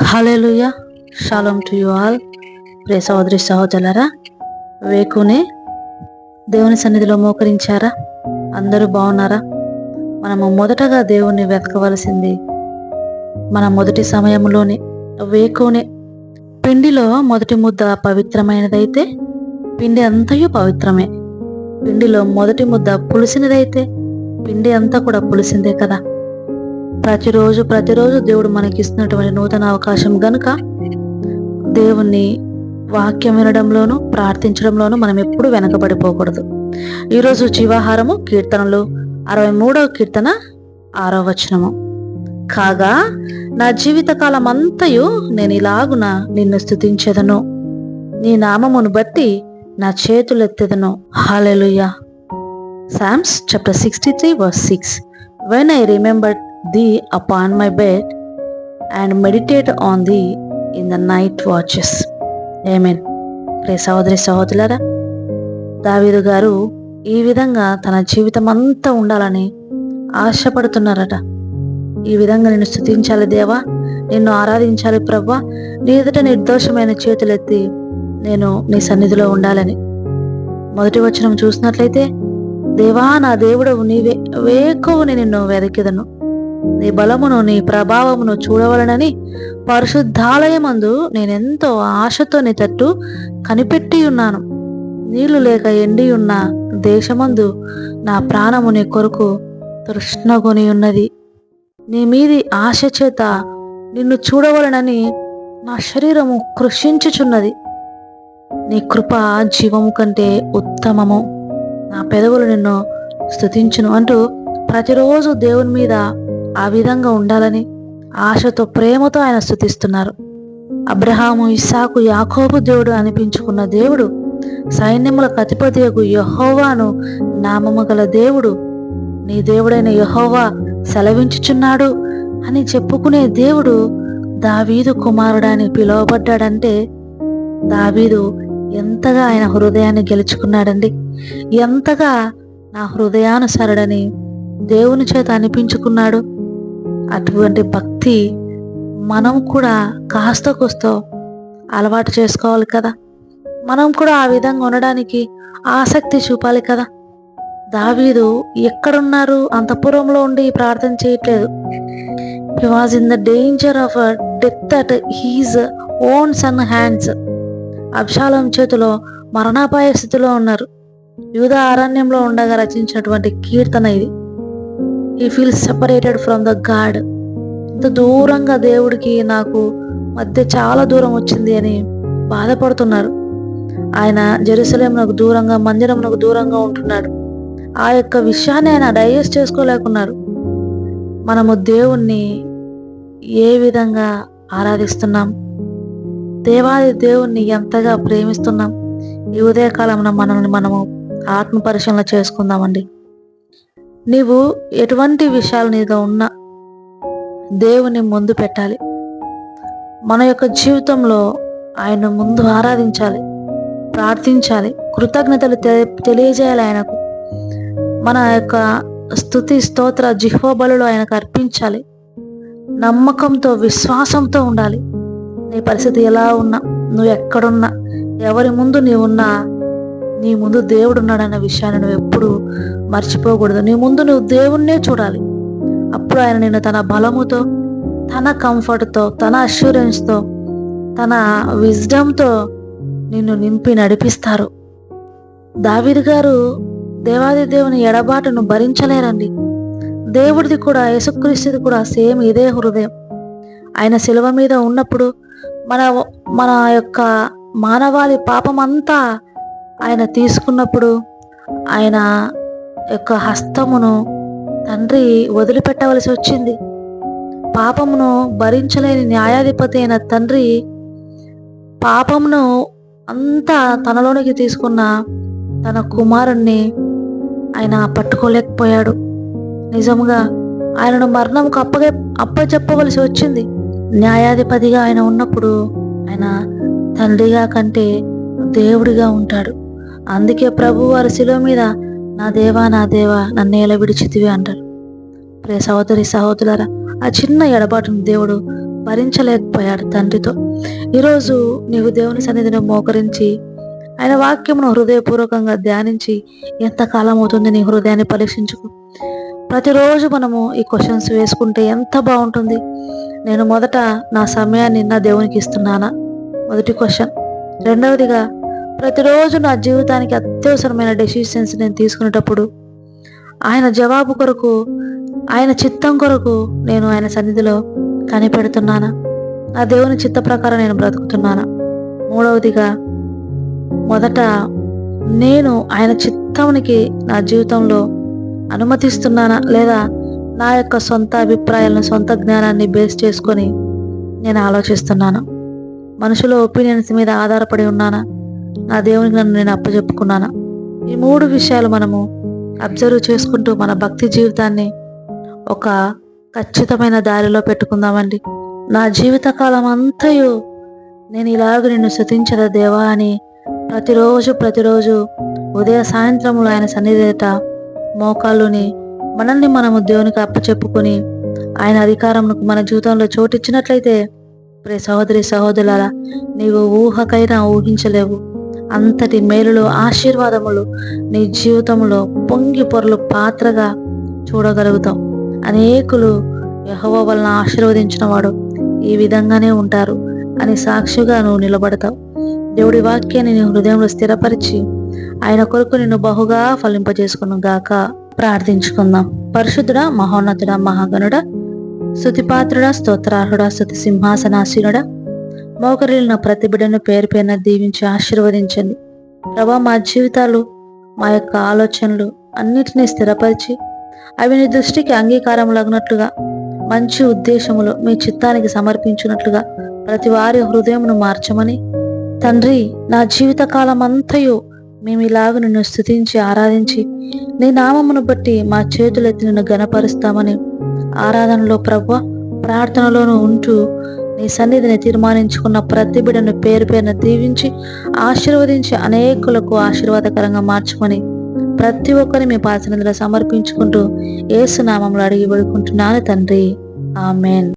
Hallelujah shalom to you all pray సహోదరి సహోదరులరా వేకునే దేవుని సన్నిధిలో మోకరించారా? అందరూ బాగున్నారా? మనము మొదటగా దేవుణ్ణి వెతకవలసింది మన మొదటి సమయంలోనే వేకునే పిండిలో మొదటి ముద్ద పవిత్రమైనదైతే పిండి అంతయు పవిత్రమే. పిండిలో మొదటి ముద్ద పులిసినదైతే పిండి అంతా కూడా పులిసిందే కదా. ప్రతిరోజు ప్రతిరోజు దేవుడు మనకి ఇస్తున్నటువంటి నూతన అవకాశం గనుక దేవుణ్ణి వాక్యం వినడంలోనూ ప్రార్థించడంలోనూ మనం ఎప్పుడు వెనకబడిపోకూడదు. ఈరోజు జీవాహారము కీర్తనలు అరవై మూడవ కీర్తన ఆరో వచనము. కాగా నా జీవితకాలం అంతయు నేను ఇలాగున నిన్ను స్థుతించెదను. నీ నామమును బట్టి నా చేతులెత్తెదను. Hallelujah Psalms chapter sixty three verse six when I remember thee upon my bed and meditate on thee in the night watches. Amen pray సహోదరి సహోదరులరా దావీదు గారు ఈ విధంగా తన జీవితం అంతా ఉండాలని ఆశపడుతున్నారట. ఈ విధంగా నిన్ను స్థుతించాలి దేవా నిన్ను ఆరాధించాలి ప్రభా నీ ఎదుట నిర్దోషమైన చేతులెత్తి నేను నీ సన్నిధిలో ఉండాలని. మొదటి వచనం చూసినట్లయితే దేవా నా దేవుడు నీవే వేకువుని నిన్ను వెదకిదను. నీ బలమును నీ ప్రభావమును చూడవలనని పరిశుద్ధాలయమందు నేనెంతో ఆశతో నీ తట్టు కనిపెట్టి ఉన్నాను. నీళ్ళు లేక ఎండి ఉన్న దేశమందు నా ప్రాణము నీ కొరకు తృష్ణగొని ఉన్నది. నీ మీది ఆశ చేత నిన్ను చూడవలనని నా శరీరము కృషించుచున్నది. నీ కృప జీవము కంటే ఉత్తమము. నా పెదవులు నిన్ను స్థుతించును అంటూ ప్రతిరోజు దేవుని మీద ఆ విధంగా ఉండాలని ఆశతో ప్రేమతో ఆయన స్థుతిస్తున్నారు అబ్రహాము ఇస్సాకు యాకోబు దేవుడు అనిపించుకున్న దేవుడు సైన్యముల కతిపతియకు యహోవాను నామము గల దేవుడు నీ దేవుడైన యహోవా సెలవించుచున్నాడు అని చెప్పుకునే దేవుడు దావీదు కుమారుడని పిలువబడ్డాడంటే దావీదు ఎంతగా ఆయన హృదయాన్ని గెలుచుకున్నాడండి. ఎంతగా నా హృదయానుసరుడని దేవుని చేత అనిపించుకున్నాడు. అటువంటి భక్తి మనం కూడా కాస్త కూస్తో అలవాటు చేసుకోవాలి కదా. మనం కూడా ఆ విధంగా ఉండడానికి ఆసక్తి చూపాలి కదా. దావీదు ఎక్కడున్నారు? అంతఃపురంలో ఉండి ప్రార్థన చేయట్లేదు. He was in the danger of death at his own son hands Absalom చేతిలో మరణాపాయ స్థితిలో ఉన్నారు. యూదా అరణ్యంలో ఉండగా రచించినటువంటి కీర్తన ఇది. ఈ feel separated from the God ఇంత దూరంగా దేవుడికి నాకు మధ్య చాలా దూరం వచ్చింది అని బాధపడుతున్నారు. ఆయన జెరూసలేమునకు దూరంగా మందిరమునకు దూరంగా ఉంటున్నాడు. ఆ యొక్క విషయాన్ని ఆయన డైజెస్ట్ చేసుకోలేకున్నారు. మనము దేవుణ్ణి ఏ విధంగా ఆరాధిస్తున్నాం? దేవాది దేవుణ్ణి ఎంతగా ప్రేమిస్తున్నాం? ఈ ఉదయకాలంలో మనల్ని మనము ఆత్మ పరిశీలన చేసుకుందామండి. నీవు ఎటువంటి విషయాల మీద ఉన్నా దేవుని ముందు పెట్టాలి. మన యొక్క జీవితంలో ఆయన ముందు ఆరాధించాలి ప్రార్థించాలి కృతజ్ఞతలు తెలియజేయాలి ఆయనకు. మన యొక్క స్థుతి స్తోత్ర జిహ్వబలులు ఆయనకు అర్పించాలి. నమ్మకంతో విశ్వాసంతో ఉండాలి. నీ పరిస్థితి ఎలా ఉన్నా నువ్వు ఎక్కడున్నా ఎవరి ముందు నీవున్నా నీ ముందు దేవుడు ఉన్నాడన్న విషయాన్ని నువ్వు ఎప్పుడు మర్చిపోకూడదు. నీ ముందు నువ్వు దేవుణ్ణే చూడాలి. అప్పుడు ఆయన నిన్ను తన బలముతో తన కంఫర్ట్తో తన అష్యూరెన్స్తో తన విజ్డమ్తో నిన్ను నింపి నడిపిస్తారు. దావిద్ గారు దేవాది దేవుని ఎడబాటును భరించలేరండి. దేవుడిది కూడా యేసుక్రీస్తుది కూడా సేమ్ ఇదే హృదయం. ఆయన శిలువ మీద ఉన్నప్పుడు మన మన యొక్క మానవాళి పాపం అంతా ఆయన తీసుకున్నప్పుడు ఆయన యొక్క హస్తమును తండ్రి వదిలిపెట్టవలసి వచ్చింది. పాపమును భరించలేని న్యాయాధిపతి అయిన తండ్రి పాపమును అంతా తనలోనికి తీసుకున్న తన కుమారుణ్ణి ఆయన పట్టుకోలేకపోయాడు. నిజంగా ఆయనను మరణంకు అప్పగే అప్పచెప్పవలసి వచ్చింది. న్యాయాధిపతిగా ఆయన ఉన్నప్పుడు ఆయన తండ్రిగా కంటే దేవుడిగా ఉంటాడు. అందుకే ప్రభు వారి శిలువ మీద నా దేవా నా దేవా నన్ను ఎలా విడిచితివి అంటారు. ప్రే సహోదరి సహోదరులారా ఆ చిన్న ఎడబాటును దేవుడు భరించలేకపోయాడు తండ్రితో. ఈరోజు నీవు దేవుని సన్నిధిని మోకరించి ఆయన వాక్యమును హృదయపూర్వకంగా ధ్యానించి ఎంతకాలం అవుతుంది నీ హృదయాన్ని పరీక్షించుకో? ప్రతిరోజు మనము ఈ క్వశ్చన్స్ వేసుకుంటే ఎంత బాగుంటుంది. నేను మొదట నా సమయాన్ని నా దేవునికి ఇస్తున్నానా? మొదటి క్వశ్చన్. రెండవదిగా ప్రతిరోజు నా జీవితానికి అత్యవసరమైన డెసిషన్స్ నేను తీసుకునేటప్పుడు ఆయన జవాబు కొరకు ఆయన చిత్తం కొరకు నేను ఆయన సన్నిధిలో కనిపెడుతున్నానా? నా దేవుని చిత్త ప్రకారం నేను బ్రతుకుతున్నానా? మూడవదిగా మొదట నేను ఆయన చిత్తానికి నా జీవితంలో అనుమతిస్తున్నానా? లేదా నా యొక్క సొంత అభిప్రాయాలను సొంత జ్ఞానాన్ని బేస్ చేసుకొని నేను ఆలోచిస్తున్నాను? మనుషుల ఒపీనియన్స్ మీద ఆధారపడి ఉన్నానా? నా దేవునికి నన్ను నేను అప్పచెప్పుకున్నానా? ఈ మూడు విషయాలు మనము అబ్జర్వ్ చేసుకుంటూ మన భక్తి జీవితాన్ని ఒక ఖచ్చితమైన దారిలో పెట్టుకుందామండి. నా జీవితకాలం అంతయు నేను ఇలాగ నిన్ను శృతించదా దేవా అని ప్రతిరోజు ప్రతిరోజు ఉదయ సాయంత్రములు ఆయన సన్నిధిత మోకాళ్ళుని మనల్ని మనము దేవునికి అప్పచెప్పుకొని ఆయన అధికారమునకు మన జీవితంలో చోటిచ్చినట్లయితే ప్రే సహోదరి సహోదరులారా నీవు ఊహకైనా ఊహించలేవు. అంతటి మేలులు ఆశీర్వాదములు నీ జీవితంలో పొంగి పొరలు పాత్రగా చూడగలుగుతాం. అనేకులు యహోవ వలన ఆశీర్వదించిన వాడు ఈ విధంగానే ఉంటారు అని సాక్షిగా నువ్వు నిలబడతావు. దేవుడి వాక్యాన్ని నీ హృదయంలో స్థిరపరిచి ఆయన కొరకు నిన్ను బహుగా ఫలింపజేసుకును గాక ప్రార్థించుకుందాం. పరిశుద్ధుడ మహోన్నతుడా మహాగణుడ స్థుతిపాత్రుడా స్తోత్రార్హుడ స్థుతి సింహాసనాశీనుడా మోకరిల్లిన ప్రతి బిడ్డను పేరు పైన దీవించి ఆశీర్వదించండి. ప్రభా మా జీవితాలు మా యొక్క ఆలోచనలు అన్నిటినీ స్థిరపరిచి అవి నీ దృష్టికి అంగీకారం లగ్నట్లుగా మంచి ఉద్దేశములు మీ చిత్తానికి సమర్పించినట్లుగా ప్రతి వారి హృదయమును మార్చమని తండ్రి నా జీవితకాలం అంతయు మేము ఇలాగ నిన్ను స్థుతించి ఆరాధించి నీ నామమును బట్టి మా చేతులెత్తి నిన్ను గనపరుస్తామని ఆరాధనలో ప్రభు ప్రార్థనలోనూ ఉంటూ నీ సన్నిధిని తీర్మానించుకున్న ప్రతి బిడను పేరు పేరున దీవించి ఆశీర్వదించి అనేకులకు ఆశీర్వాదకరంగా మార్చుకొని ప్రతి ఒక్కరిని మీ పాసనంలో సమర్పించుకుంటూ ఏసునామంలో అడిగి వేడుకుంటున్నాను తండ్రి. ఆమెన్.